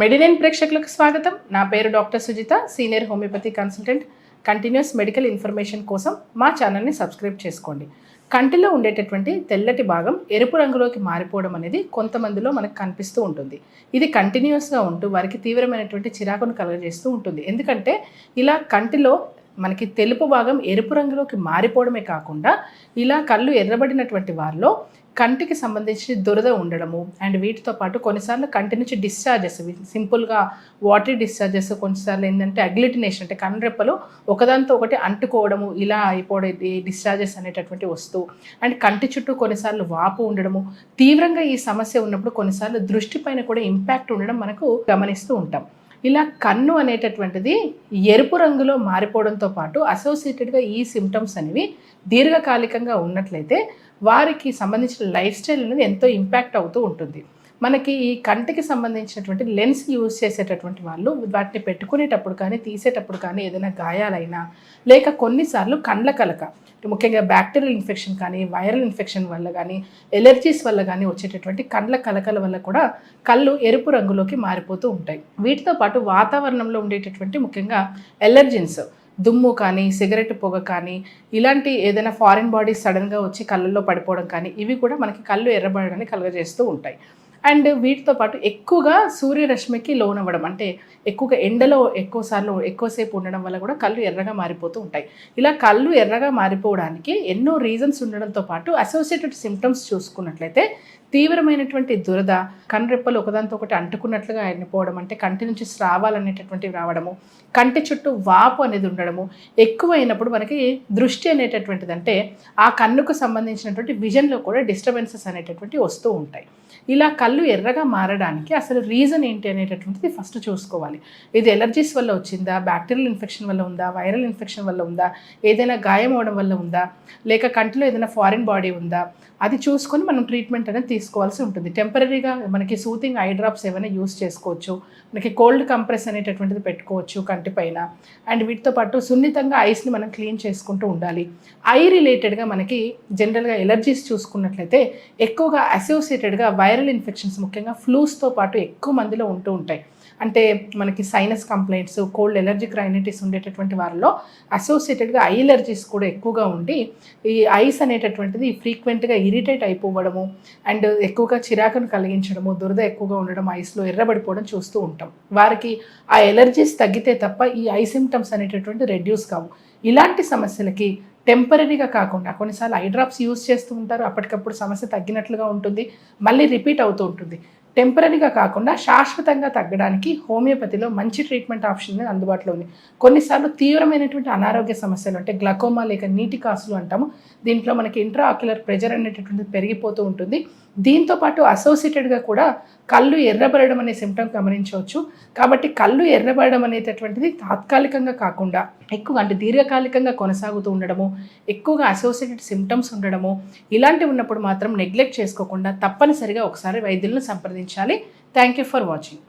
మెడినైన్ ప్రేక్షకులకు స్వాగతం. నా పేరు doctor Sujitha senior homeopathy consultant. Continuous medical information కోసం మా ఛానల్ని సబ్స్క్రైబ్ చేసుకోండి. కంటిలో ఉండేటటువంటి తెల్లటి భాగం ఎరుపు రంగులోకి మారిపోవడం అనేది కొంతమందిలో మనకు కనిపిస్తూ ఉంటుంది. ఇది కంటిన్యూస్గా ఉంటూ వారికి తీవ్రమైనటువంటి చిరాకును కలగజేస్తూ ఉంటుంది. ఎందుకంటే ఇలా కంటిలో మనకి తెలుపు భాగం ఎరుపు రంగులోకి మారిపోవడమే కాకుండా ఇలా కళ్ళు ఎర్రబడినటువంటి వారిలో కంటికి సంబంధించి దురద ఉండడము అండ్ వీటితో పాటు కొన్నిసార్లు కంటి నుంచి డిశ్చార్జెస్ సింపుల్గా వాటర్ డిశ్చార్జెస్ కొన్నిసార్లు ఏంటంటే అగ్లిటినేషన్ అంటే కన్రెప్పలు ఒకదానితో ఒకటి అంటుకోవడము ఇలా అయిపోవడం డిశ్చార్జెస్ అనేటటువంటి వస్తూ అండ్ కంటి చుట్టూ కొన్నిసార్లు వాపు ఉండడము తీవ్రంగా ఈ సమస్య ఉన్నప్పుడు కొన్నిసార్లు దృష్టి పైన కూడా ఇంపాక్ట్ ఉండడం మనకు గమనిస్తూ ఉంటాం. ఇలా కన్ను అనేటటువంటిది ఎరుపు రంగులో మారిపోవడంతో పాటు అసోసియేటెడ్గా ఈ సిమ్టమ్స్ అనేవి దీర్ఘకాలికంగా ఉన్నట్లయితే వారికి సంబంధించిన లైఫ్ స్టైల్ అనేది ఎంతో ఇంపాక్ట్ అవుతూ ఉంటుంది. మనకి ఈ కంటికి సంబంధించినటువంటి లెన్స్ యూజ్ చేసేటటువంటి వాళ్ళు వాటిని పెట్టుకునేటప్పుడు కానీ తీసేటప్పుడు కానీ ఏదైనా గాయాలైనా లేక కొన్నిసార్లు కండ్ల కలక ముఖ్యంగా బ్యాక్టీరియల్ ఇన్ఫెక్షన్ కానీ వైరల్ ఇన్ఫెక్షన్ వల్ల కానీ ఎలర్జీస్ వల్ల కానీ వచ్చేటటువంటి కండ్ల కలకల వల్ల కూడా కళ్ళు ఎరుపు రంగులోకి మారిపోతూ ఉంటాయి. వీటితో పాటు వాతావరణంలో ఉండేటటువంటి ముఖ్యంగా ఎలర్జెన్స్ దుమ్ము కానీ సిగరెట్ పొగ కానీ ఇలాంటి ఏదైనా ఫారిన్ బాడీస్ సడన్గా వచ్చి కళ్ళల్లో పడిపోవడం కానీ ఇవి కూడా మనకి కళ్ళు ఎర్రబడడానికి కలుగజేస్తూ ఉంటాయి. అండ్ వీటితో పాటు ఎక్కువగా సూర్యరశ్మికి లోనవ్వడం అంటే ఎక్కువగా ఎండలో ఎక్కువసార్లు ఎక్కువసేపు ఉండడం వల్ల కూడా కళ్ళు ఎర్రగా మారిపోతూ ఉంటాయి. ఇలా కళ్ళు ఎర్రగా మారిపోవడానికి ఎన్నో రీజన్స్ ఉండడంతో పాటు అసోసియేటెడ్ సిమ్టమ్స్ చూసుకున్నట్లయితే తీవ్రమైనటువంటి దురద కన్రెప్పలు ఒకదాంతో ఒకటి అంటుకున్నట్లుగా అయిపోవడం అంటే కంటి నుంచి స్రావాలు అనేటటువంటివి రావడము కంటి చుట్టూ వాపు అనేది ఉండడము ఎక్కువైనప్పుడు మనకి దృష్టి అనేటటువంటిది అంటే ఆ కన్నుకు సంబంధించినటువంటి విజన్లో కూడా డిస్టర్బెన్సెస్ అనేటటువంటి వస్తూ ఉంటాయి. ఇలా కళ్ళు ఎర్రగా మారడానికి అసలు రీజన్ ఏంటి అనేటటువంటిది ఫస్ట్ చూసుకోవాలి. ఇది ఎలర్జీస్ వల్ల వచ్చిందా? బ్యాక్టీరియల్ ఇన్ఫెక్షన్ వల్ల ఉందా? వైరల్ ఇన్ఫెక్షన్ వల్ల ఉందా? ఏదైనా గాయం అవడం వల్ల ఉందా? లేక కంటిలో ఏదైనా ఫారిన్ బాడీ ఉందా? అది చూసుకొని మనం ట్రీట్మెంట్ అనేది తీసుకోవాల్సి ఉంటుంది. టెంపరీగా మనకి సూతింగ్ ఐ డ్రాప్స్ ఏమైనా యూస్ చేసుకోవచ్చు. మనకి కోల్డ్ కంప్రెస్ అనేటటువంటిది పెట్టుకోవచ్చు కంటి పైన. అండ్ వీటితో పాటు సున్నితంగా ఐస్ని మనం క్లీన్ చేసుకుంటూ ఉండాలి. ఐ రిలేటెడ్గా మనకి జనరల్గా ఎలర్జీస్ చూసుకున్నట్లయితే ఎక్కువగా అసోసియేటెడ్గా వైరల్ ఇన్ఫెక్షన్ ఇన్ఫెక్షన్స్ ముఖ్యంగా ఫ్లూస్తో పాటు ఎక్కువ మందిలో ఉంటూ ఉంటాయి. అంటే మనకి sinus complaints cold allergic rhinitis ఉండేటటువంటి వారిలో అసోసియేటెడ్గా ఐ ఎలర్జీస్ కూడా ఎక్కువగా ఉండి ఈ ఐస్ అనేటటువంటిది ఫ్రీక్వెంట్గా ఇరిటేట్ అయిపోవడము అండ్ ఎక్కువగా చిరాకును కలిగించడము దురద ఎక్కువగా ఉండడం ఐస్లో ఎర్రబడిపోవడం చూస్తూ ఉంటాం. వారికి ఆ ఎలర్జీస్ తగ్గితే తప్ప ఈ ఐ సిమ్టమ్స్ అనేటటువంటి రెడ్యూస్ కావు. ఇలాంటి సమస్యలకి టెంపరీగా కాకుండా కొన్నిసార్లు ఐ డ్రాప్స్ యూస్ చేస్తూ ఉంటారు. అప్పటికప్పుడు సమస్య తగ్గినట్లుగా ఉంటుంది. మళ్ళీ రిపీట్ అవుతూ ఉంటుంది. టెంపరీగా కాకుండా శాశ్వతంగా తగ్గడానికి హోమియోపతిలో మంచి ట్రీట్మెంట్ ఆప్షన్ అనేది అందుబాటులో ఉంది. కొన్నిసార్లు తీవ్రమైనటువంటి అనారోగ్య సమస్యలు అంటే గ్లకోమా లేక నీటి కాసులు అంటాము. దీంట్లో మనకి ఇంట్రా ఆక్యులర్ ప్రెజర్ అనేటటువంటిది పెరిగిపోతూ ఉంటుంది. దీంతో పాటు అసోసియేటెడ్గా కూడా కళ్ళు ఎర్రబడడం అనే సిమ్టమ్ గమనించవచ్చు. కాబట్టి కళ్ళు ఎర్రబడడం అనేటటువంటిది తాత్కాలికంగా కాకుండా ఎక్కువ అంటే దీర్ఘకాలికంగా కొనసాగుతూ ఉండడము ఎక్కువగా అసోసియేటెడ్ సిమ్టమ్స్ ఉండడము ఇలాంటివి ఉన్నప్పుడు మాత్రం నెగ్లెక్ట్ చేసుకోకుండా తప్పనిసరిగా ఒకసారి వైద్యులను సంప్రదించాలి. Thank you for watching